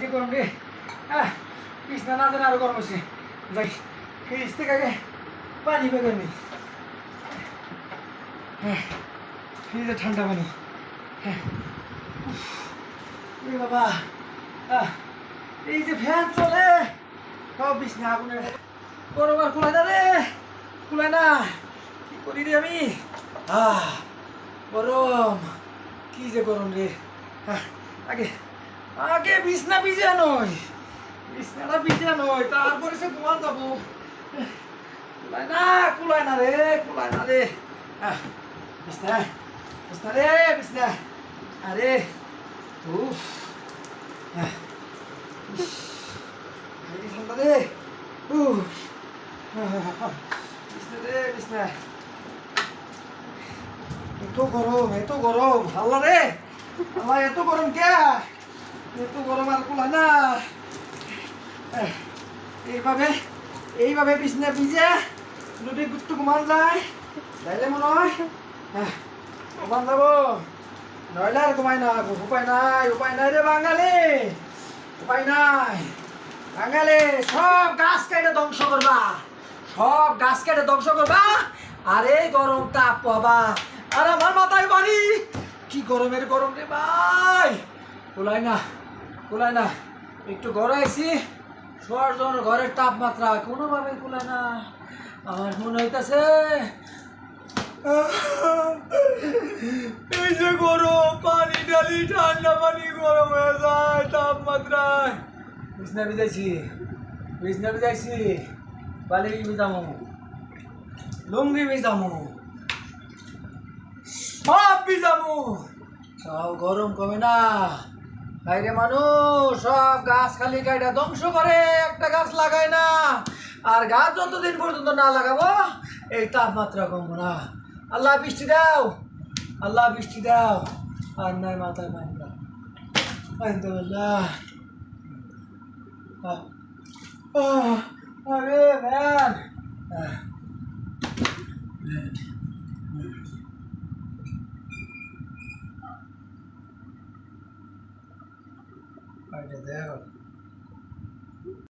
যে গরম রে। কৃষ্ণা না জানে আরও গরম হচ্ছে যাই, ফ্রিজ থেকে আগে পানি বের নি। হ্যাঁ ফ্রিজে ঠান্ডা পানি। হ্যাঁ বাবা এই যে ফ্যান চলে। সব বিছনা আগুনে। গরম আর কুলায় না রে, কুলায় না। কি করি রে আমি? আহ, গরম। কি যে গরম রে। আগে আগে বিছনা ভিজা নয়। বিছনাটা ভিজা নয়, তারপরে সে ঘুমান যাব। কুলায় না কুলায় না রে, কুলায় না রে। বিছনা বিছনা রে, বিছনা। আরে, উফ। ঠান্ডা রে, উফ। বিছনা রে, বিছনা। এত গরম এত গরম। আল্লাহ রে আল্লাহ এত গরম কে? এত গরম আর কুলা না। এহ, এইভাবে এইভাবে বিছনা ভিজে যদি গুট্টু ঘুমান যায়। তাইলে মনে হয় ঘুমান যাব। নইলে আর ঘুমাই না উপায় নাই উপায় নাই রে বাঙালি। উপায় নাই। বাঙালি সব গাছ কেটে ধ্বংস করবা। সব গাছ কেটে ধ্বংস করবা। আর এই গরম তাপ পাবা। আর আমার মাথায় বাড়ি। কি গরমের গরম রে ভাই। কোলাই না। কোলাই না। একটু ঘরে গড়াইছি শোয়ার জন্য ঘরের তাপমাত্রা কোনোভাবে কোলাই না। আমার মনে হইতাছে, এই যে গরম, পানি ডালি ঠান্ডা পানি গরম হয়ে যায় তাপমাত্রায়। বিছনা ভিজাইছি বিছনা ভিজাইছি বালি ভিজামো, লুঙ্গি ভিজামো, সব ভিজামো। সব গরম কমে না। বাইরে মানুষ, সব গাছ খালি কাইটা ধ্বংস করে, একটা গাছ লাগায় না। আর গাছ যতদিন পর্যন্ত না লাগাবো, এই তাপমাত্রা কমবো না। আল্লাহ বৃষ্টি দাও, আল্লাহ বৃষ্টি দাও। আর নাই মাথায় পানি দাও। আলহামদুলিল্লাহ। আরে, ম্যান আহ, ম্যান, ম্যান। পানিটা দাও